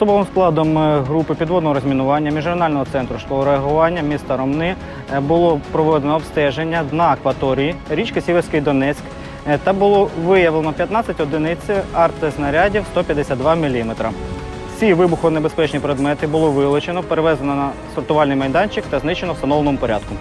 Особовим складом е, групи підводного розмінування міжрегіонального центру школи реагування міста Ромни е, було проведено обстеження дна акваторії річки Сіверський Донецьк е, та було виявлено 15 одиниць артснарядів 152 мм. Ці вибухонебезпечні предмети було вилучено, перевезено на сортувальний майданчик та знищено в встановленому порядку.